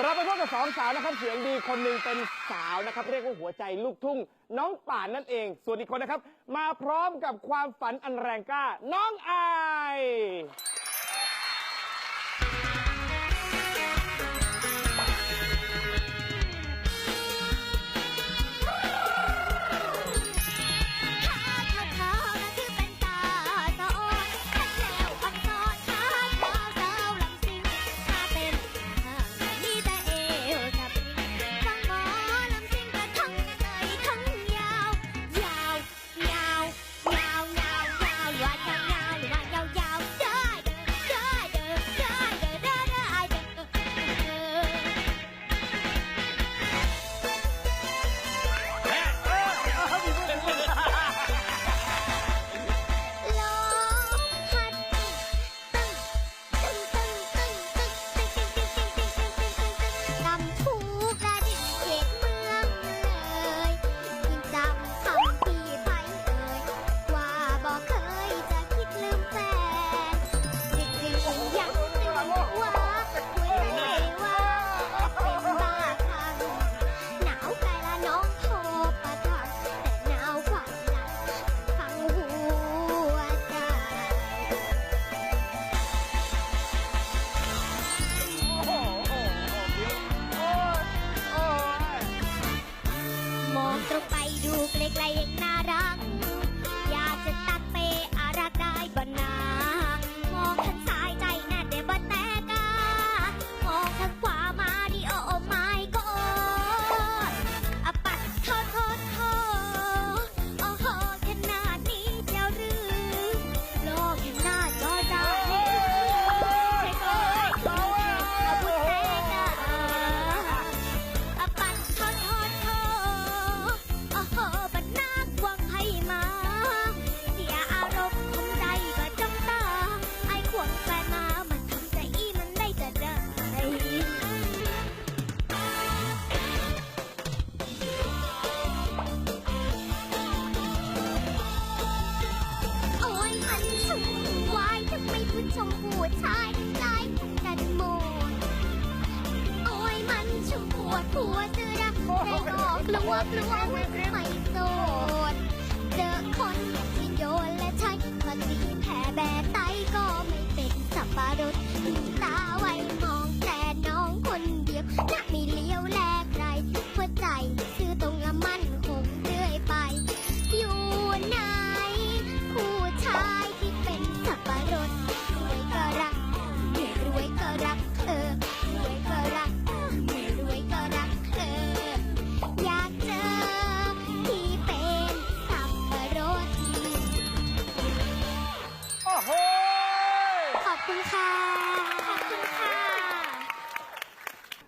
เราไปพบกับสองสาวนะครับเสียงดีคนหนึ่งเป็นสาวนะครับ เรียกว่าหัวใจลูกทุ่ง น้องป่านนั่นเอง ส่วนอีกคนนะครับ มาพร้อมกับความฝันอันแรงกล้า น้องไอ ชมพูชายลายกันโมโอ้ยมันชุ่มปวดหัวเสือดแดงออกลัวกลัวไม่โต ขอ